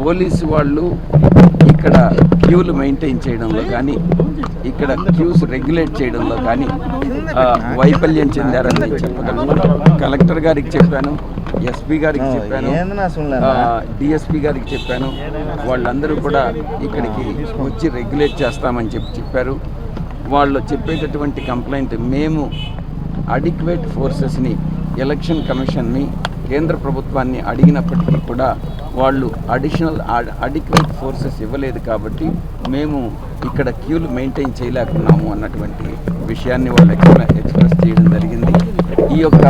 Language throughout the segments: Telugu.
పోలీసు వాళ్ళు ఇక్కడ క్యూలు మెయింటైన్ చేయడంలో కానీ ఇక్కడ క్యూస్ రెగ్యులేట్ చేయడంలో కానీ వైఫల్యం చెందారని చెప్పగలను. కలెక్టర్ గారికి చెప్పాను ఎస్పీ గారికి చెప్పాను డిఎస్పీ గారికి చెప్పాను. వాళ్ళందరూ కూడా ఇక్కడికి వచ్చి రెగ్యులేట్ చేస్తామని చెప్పి చెప్పారు. వాళ్ళు చెప్పేటటువంటి కంప్లైంట్ మేము అడిక్వేట్ ఫోర్సెస్ని ఎలక్షన్ కమిషన్ని కేంద్ర ప్రభుత్వాన్ని అడిగినప్పటికీ కూడా వాళ్ళు అడిషనల్ అడిక్వేట్ ఫోర్సెస్ ఇవ్వలేదు కాబట్టి మేము ఇక్కడ క్యూలు మెయింటైన్ చేయలేకున్నాము అన్నటువంటి విషయాన్ని వాళ్ళు ఎక్స్ప్రె ఎక్స్ప్రెస్ చేయడం జరిగింది. ఈ యొక్క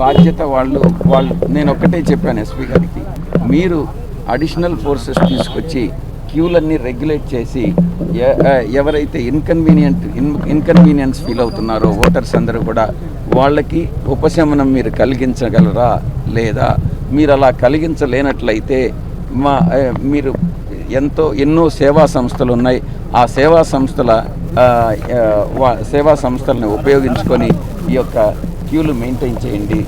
బాధ్యత వాళ్ళు వాళ్ళు నేను ఒక్కటే చెప్పాను ఎస్పీ గారికి. మీరు అడిషనల్ ఫోర్సెస్ తీసుకొచ్చి క్యూలన్నీ రెగ్యులేట్ చేసి ఎవరైతే ఇన్కన్వీనియంట్ ఇన్కన్వీనియన్స్ ఫీల్ అవుతున్నారో ఓటర్స్ అందరూ కూడా వాళ్ళకి ఉపశమనం మీరు కలిగించగలరా? లేదా మీరు అలా కలిగించలేనట్లయితే మా మీరు ఎంతో ఎన్నో సేవా సంస్థలు ఉన్నాయి. ఆ సేవా సంస్థల సేవా సంస్థలను ఉపయోగించుకొని ఈ యొక్క క్యూలు మెయింటైన్ చేయండి.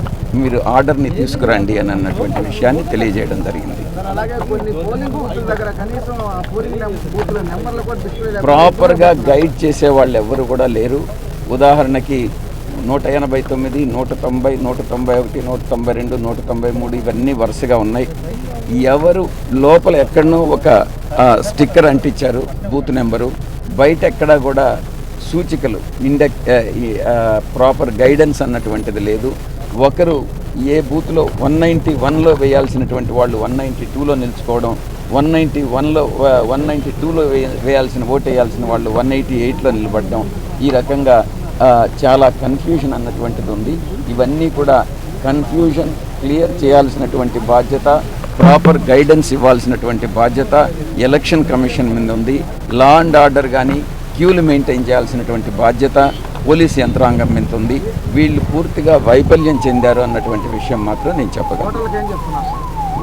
మీరు ఆర్డర్ని తీసుకురండి అని అన్నటువంటి విషయాన్ని తెలియజేయడం జరిగింది. ప్రాపర్గా గైడ్ చేసే వాళ్ళు ఎవరు కూడా లేరు. ఉదాహరణకి నూట ఎనభై తొమ్మిది నూట తొంభై నూట తొంభై ఒకటి నూట తొంభై రెండు నూట తొంభై మూడు ఇవన్నీ వరుసగా ఉన్నాయి. ఎవరు లోపల ఎక్కడనో ఒక స్టిక్కర్ అంటించారు బూత్ నెంబరు. బయట ఎక్కడా కూడా సూచికలు ఇండెక్ ప్రాపర్ గైడెన్స్ అన్నటువంటిది లేదు. ఒకరు ఏ బూత్లో వన్ నైంటీ వన్లో వేయాల్సినటువంటి వాళ్ళు వన్ నైంటీ టూలో నిలుచుకోవడం వన్ నైంటీ వన్లో వన్ నైంటీ టూలో వేయాల్సిన ఓటు వేయాల్సిన వాళ్ళు వన్ ఎయిటీ ఎయిట్లో నిలబడడం ఈ రకంగా చాలా కన్ఫ్యూజన్ అన్నటువంటిది ఉంది. ఇవన్నీ కూడా కన్ఫ్యూజన్ క్లియర్ చేయాల్సినటువంటి బాధ్యత ప్రాపర్ గైడెన్స్ ఇవ్వాల్సినటువంటి బాధ్యత ఎలక్షన్ కమిషన్ మీద ఉంది. లా అండ్ ఆర్డర్ కానీ క్యూలు మెయింటైన్ చేయాల్సినటువంటి బాధ్యత పోలీస్ యంత్రాంగం మీద ఉంది. వీళ్ళు పూర్తిగా వైఫల్యం చెందారు అన్నటువంటి విషయం మాత్రం నేను చెప్పగలను.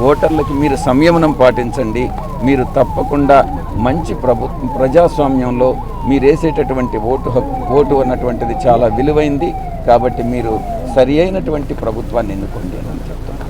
ఓటర్లకి మీరు సంయమనం పాటించండి. మీరు తప్పకుండా మంచి ప్రభు ప్రజాస్వామ్యంలో మీరు వేసేటటువంటి ఓటు హక్కు ఓటు అన్నటువంటిది చాలా విలువైంది. కాబట్టి మీరు సరి అయినటువంటి ప్రభుత్వాన్ని ఎన్నుకోండి అని చెప్తున్నాను.